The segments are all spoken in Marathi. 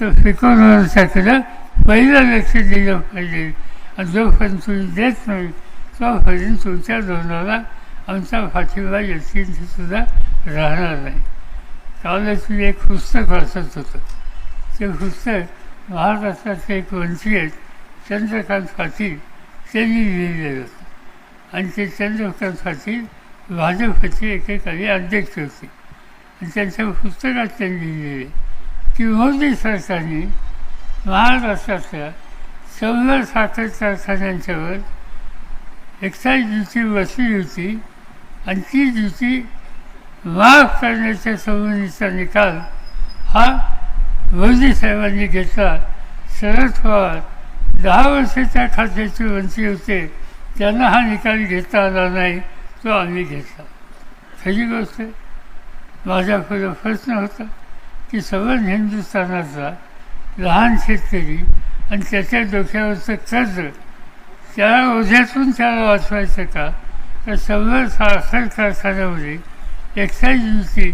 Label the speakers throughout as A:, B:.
A: तो फिकवणाऱ्याच्याकडं पहिलं लक्ष दिलं पाहिजे आणि जोपर्यंत तुम्ही देत नाही तोपर्यंत तुमच्या धोरणाला आमचा पाठिंबा यकीन सुद्धा राहणार नाही त्यावेळेस मी एक पुस्तक वाचत होतं ते पुस्तक महाराष्ट्राचे एक मंत्री आहेत चंद्रकांत पाटील त्यांनी लिहिलेलं होतं आणि ते चंद्रकांत पाटील भाजपचे एकेकाळी अध्यक्ष होते आणि त्यांच्या पुस्तकात त्यांनी लिहिले की मोदी सरकारने महाराष्ट्रातल्या शंभर साखर कारखान्यांच्यावर एक्साईज ड्युटी बसली होती आणि ती ड्युटी माफ करण्याच्या संबंधीचा निकाल हा मोदी साहेबांनी घेतला. शरद पवार दहा वर्षाच्या खात्याचे मंत्री होते. त्यांना हा निकाल घेता आला नाही तो आम्ही घेतला. खरी गोष्ट आहे प्रश्न होता. की सगळं हिंदुस्थानाचा लहान शेतकरी आणि त्याच्या डोक्यावरचं कर्ज त्या ओझ्यातून त्याला वाचवायचं का? तर सगळं साखर कारखान्यामध्ये एक्साईज ड्युटी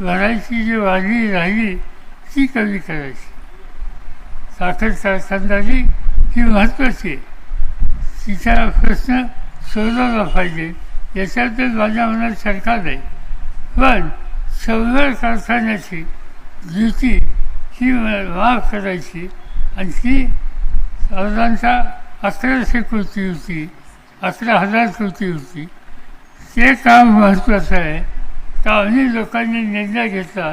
A: भरायची जी वाणी राहिली ती कमी करायची. साखर कारखानदारी ही महत्त्वाची आहे. तिचा प्रश्न सोडवला पाहिजे याच्याबद्दल माझ्या मनात सरकार नाही. पण सगळं कारखान्याची युती ही वाघ करायची. आणि ती साधारणतः अकराशे कृती होती. अकरा हजार कृती होती. ते काम महत्त्वाचं आहे. तर आम्ही लोकांनी निर्णय घेतला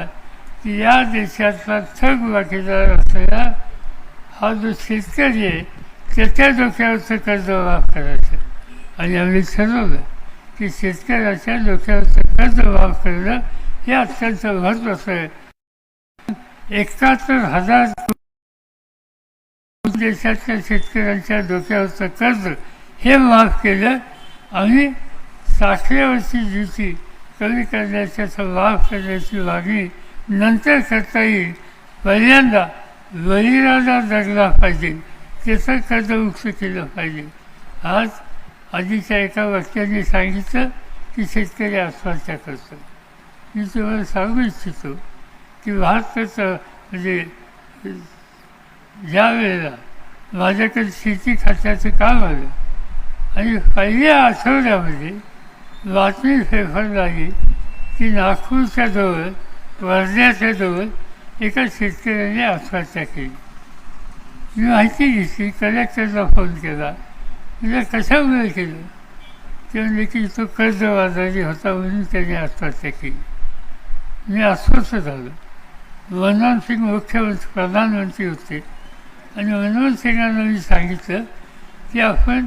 A: की या देशातला थग वाटेदार असलेला हा जो शेतकरी आहे त्याच्या डोक्यावरचं कर्ज माफ करायचं. आणि आम्ही ठरवलं की शेतकऱ्याच्या डोक्यावरचं कर्ज माफ करणं हे अत्यंत महत्त्वाचं आहे. एकाहत्तर हजार देशाच्या शेतकऱ्यांच्या डोक्यावरचं कर्ज हे माफ केलं आणि साठव्या वर्षी जुती कमी करण्याच्या माफ करण्याची मागणी नंतर करता येईल. पहिल्यांदा बळीराजा जगला पाहिजे. त्याचं कर्ज मुक्त केलं पाहिजे. आज आधीच्या एका वक्त्याने सांगितलं की शेतकरी आत्महत्या करतो मी तुम्हाला सांगू इच्छितो. की भारताचं म्हणजे ज्या वेळेला माझ्याकडे शेती खात्याचं काम आलं आणि पहिल्या आठवड्यामध्ये बातमी फेफर लागली की नागपूरच्या जवळ वर्ध्याच्या जवळ एका शेतकऱ्याने आत्महत्या केली. मी माहिती घेतली कलेक्टरला फोन केला. म्हणजे कशामुळे केलं? ते म्हणजे की तो कर्जबाजारी होता म्हणून त्याने आत्महत्या केली. मी अस्वस्थ झालो. मनमोहन सिंग मुख्यमंत्री प्रधानमंत्री होते. आणि मनमोहन सिंगांना मी सांगितलं की आपण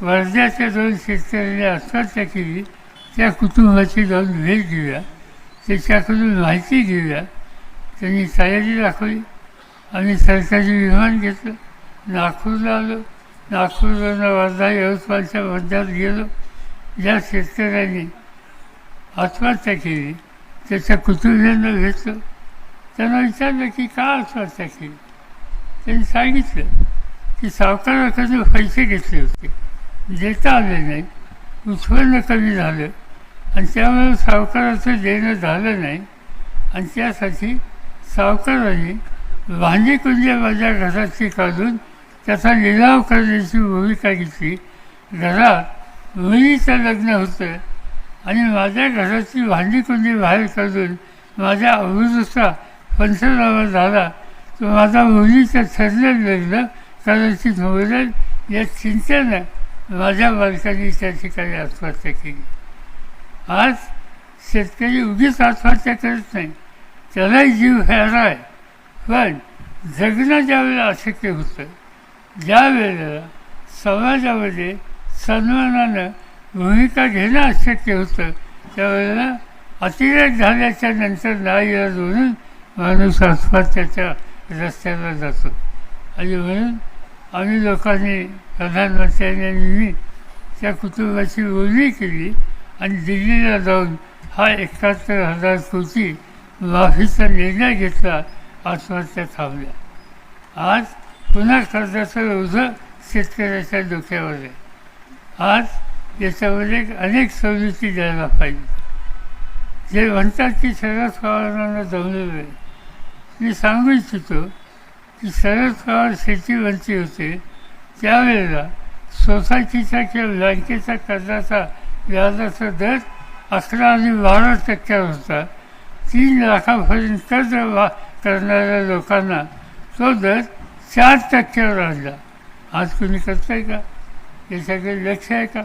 A: वर्ध्याच्या दोन शेतकऱ्यांनी आत्महत्या केली त्या कुटुंबाची जाऊन भेट घेऊया त्याच्याकडून माहिती घेऊया. त्यांनी तयारी दाखवली. आम्ही सरकारी विमान घेतलं नागपूरला आलो नागपूरवरून वर्धा यवतमाळच्या मध्यात गेलो. ज्या शेतकऱ्यांनी आत्महत्या केली त्याच्या कुटुंबियांना भेटलो त्यांना विचारलं की का असं वाटतं की? त्यांनी सांगितलं की सावकाराकडून पैसे घेतले होते. देता आले नाही. उत्पन्न कमी झालं. आणि त्यामुळे सावकाराचं देणं झालं नाही. आणि त्यासाठी सावकाराने भांडीकुंजे माझ्या घराची काढून त्याचा लिलाव करण्याची भूमिका घेतली. घरात मुलीचं लग्न होतं. आणि माझ्या घराची भांडीकुंडी बाहेर काढून माझ्या अमृतचा पंचनामा झाला. तर माझा मुलीचं ठरलं लग्न कदाचित होईल या चिंतेनं माझ्या बालकांनी त्या ठिकाणी आत्महत्या केली. आज शेतकरी उगीच आत्महत्या करत नाही. त्यालाही जीव ह्यारा आहे. पण जगणं ज्यावेळेला अशक्य होतं ज्या वेळेला समाजामध्ये सन्मानानं भूमिका घेणं अशक्य होतं त्यावेळेला अतिरेक झाल्याच्यानंतर नाही म्हणून माणूस त्याच्या रस्त्याला जातो. आणि म्हणून आम्ही लोकांनी प्रधानमंत्र्यांनी त्या कुटुंबाची बोलणी केली आणि दिल्लीला जाऊन हा एकाहत्तर हजार कोटी माफीचा निर्णय घेतला आत्महत्या थांबल्या. आज पुन्हा कर्जाचं ओझं शेतकऱ्याच्या डोक्यावर आहे. आज याच्यामध्ये अनेक सवलती द्यायला पाहिजे. जे म्हणतात की शरद पवारांना जमलेलं आहे मी सांगू इच्छितो की शरद पवार शेतीवरती होते. त्यावेळेला सोसायटीच्या किंवा बँकेच्या कर्जाचा व्याजाचा दर अकरा आणि बारा टक्क्यावर होता. तीन लाखापर्यंत कर्ज वा करणाऱ्या लोकांना तो दर चार टक्क्यावर आणला आज कुणी करतंय का? याच्याकडे लक्ष आहे का?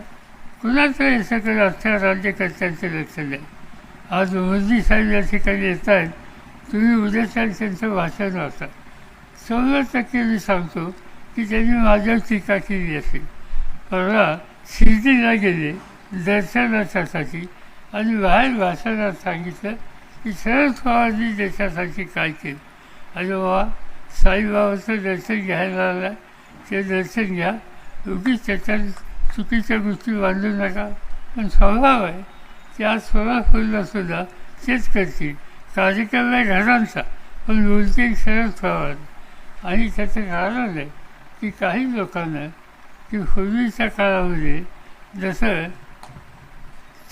A: कुणाचं याच्याकडे अख्ख्या राज्यकर्त्यांचं लक्ष नाही. आज मोदी साहेब या ठिकाणी येत आहेत तुम्ही उद्या चाल त्यांचं वाचन वाचा. चौदा टक्के मी सांगतो की त्यांनी माझ्यावर टीका केली असेल. परवा शिर्डीला गेले दर्शनासाठी आणि बाहेर भाषणात सांगितलं की शरद पवारांनी देशासाठी काय केलं. आणि बाबा साईबाबाचं दर्शन घ्यायला आलं. ते दर्शन घ्या. उगीच त्याच्यात चुकीच्या गोष्टी बांधू नका. पण स्वभाव आहे. की आज सोलापूरला सुद्धा तेच करतील. कार्यक्रम आहे घरांचा पण बोलतील शरद पवार. आणि त्याचं कारण आहे की काही लोकांना की पूर्वीच्या काळामध्ये जसं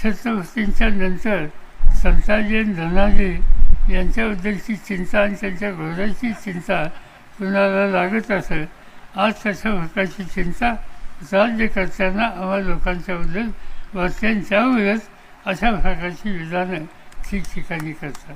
A: छत्रपतींच्या नंतर संताजी आणि धनाजी यांच्याबद्दलची चिंता आणि त्यांच्या घोड्याची चिंता कुणाला लागत असेल आज तशा प्रकारची चिंता राज्यकर्त्यांना आम्हा लोकांच्याबद्दल वाचते त्यामुळेच अशा प्रकारची विधानं ठिकठिकाणी करतात.